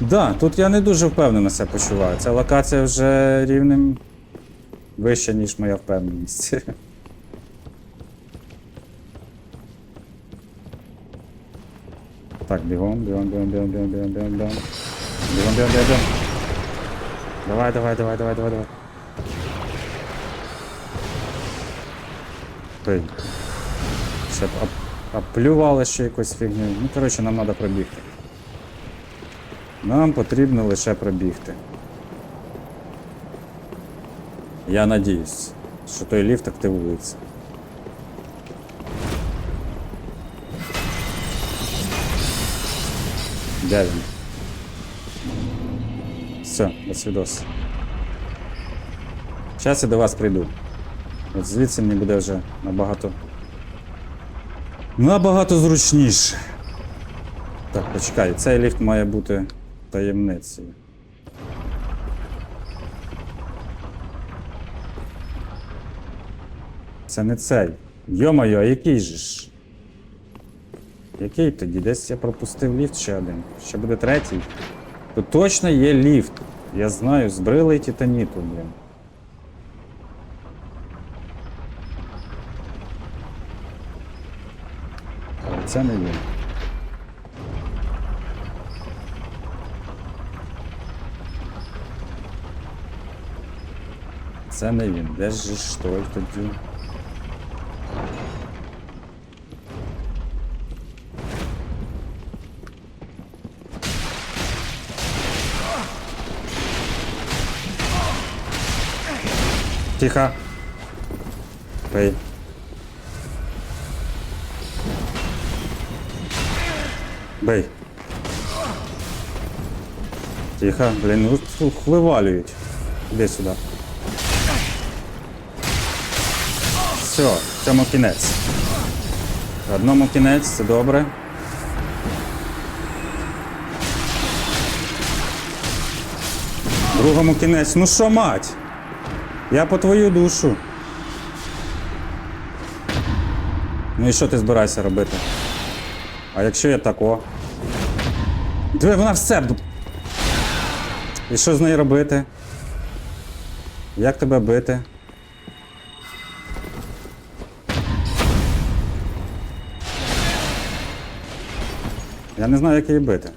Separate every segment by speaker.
Speaker 1: Да, тут я не дуже впевнено себе почуваю. Ця локація вже рівнем вища, ніж моя впевненість. Так, бігом, бігом, бігом, бігом, бігом, бігом, бігом, бігом. Бігом, бігом, бігом, бігом. Давай, давай, давай, давай, давай, давай. Пий. Ще б об- ще якусь фігню. Ну, коротше, нам треба пробігти. Нам потрібно лише пробігти. Я надіюсь, що той ліфт активується. Де він? Все, до свідос. Зараз я до вас прийду. От звідси мені буде вже набагато. Набагато зручніше. Так, почекай, цей ліфт має бути таємницею. Це не цей. Йо-моє, а який же ж? Який тоді? Десь я пропустив ліфт ще один. Ще буде третій. Тут точно є ліфт. Я знаю, з брили і титаніту, блін. Це не він. Це не він. Де ж ж той тоді? Тихо. Пей. Бей. Тихо, блін, ну вивалюють. Іди сюди. Все, цьому кінець. Одному кінець, це добре. Другому кінець. Ну що, мать? Я по твою душу. Ну і що ти збираєшся робити? А якщо я тако? Диви, вона все. І що з нею робити? Як тебе бити? Я не знаю, як її бити.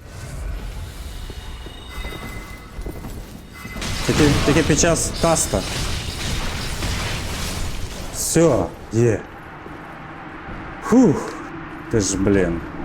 Speaker 1: Тільки, тільки під час каста. Все, є. Фух. Ти ж, блін.